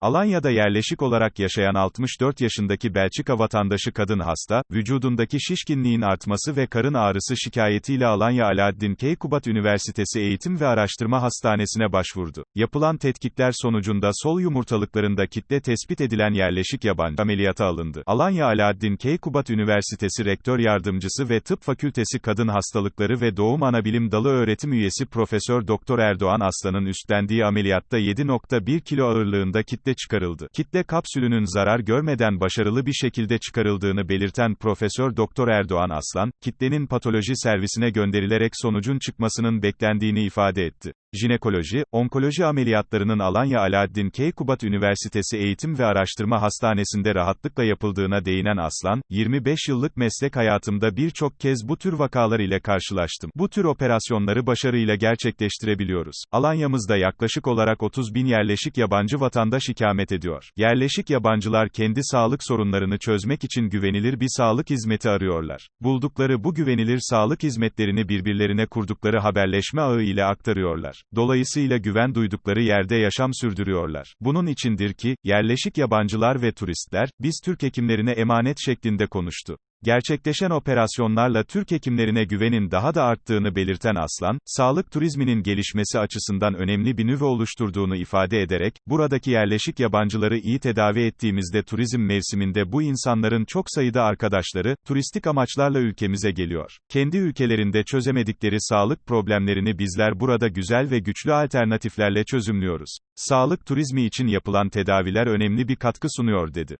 Alanya'da yerleşik olarak yaşayan 64 yaşındaki Belçika vatandaşı kadın hasta, vücudundaki şişkinliğin artması ve karın ağrısı şikayetiyle Alanya Alaaddin Keykubat Üniversitesi Eğitim ve Araştırma Hastanesi'ne başvurdu. Yapılan tetkikler sonucunda sol yumurtalıklarında kitle tespit edilen yerleşik yabancı ameliyata alındı. Alanya Alaaddin Keykubat Üniversitesi Rektör Yardımcısı ve Tıp Fakültesi Kadın Hastalıkları ve Doğum Anabilim Dalı öğretim üyesi Profesör Doktor Erdoğan Aslan'ın üstlendiği ameliyatta 7.1 kilo ağırlığında kitle çıkarıldı. Kitle kapsülünün zarar görmeden başarılı bir şekilde çıkarıldığını belirten Profesör Doktor Erdoğan Aslan, kitlenin patoloji servisine gönderilerek sonucun çıkmasının beklendiğini ifade etti. Jinekoloji, onkoloji ameliyatlarının Alanya Alaaddin Keykubat Üniversitesi Eğitim ve Araştırma Hastanesi'nde rahatlıkla yapıldığına değinen Aslan, 25 yıllık meslek hayatımda birçok kez bu tür vakalar ile karşılaştım. Bu tür operasyonları başarıyla gerçekleştirebiliyoruz. Alanya'mızda yaklaşık olarak 30 bin yerleşik yabancı vatandaş ikamet ediyor. Yerleşik yabancılar kendi sağlık sorunlarını çözmek için güvenilir bir sağlık hizmeti arıyorlar. Buldukları bu güvenilir sağlık hizmetlerini birbirlerine kurdukları haberleşme ağı ile aktarıyorlar. Dolayısıyla güven duydukları yerde yaşam sürdürüyorlar. Bunun içindir ki, yerleşik yabancılar ve turistler, biz Türk hekimlerine emanet şeklinde konuştu. Gerçekleşen operasyonlarla Türk hekimlerine güvenin daha da arttığını belirten Aslan, sağlık turizminin gelişmesi açısından önemli bir nüve oluşturduğunu ifade ederek, buradaki yerleşik yabancıları iyi tedavi ettiğimizde turizm mevsiminde bu insanların çok sayıda arkadaşları, turistik amaçlarla ülkemize geliyor. Kendi ülkelerinde çözemedikleri sağlık problemlerini bizler burada güzel ve güçlü alternatiflerle çözümlüyoruz. Sağlık turizmi için yapılan tedaviler önemli bir katkı sunuyor dedi.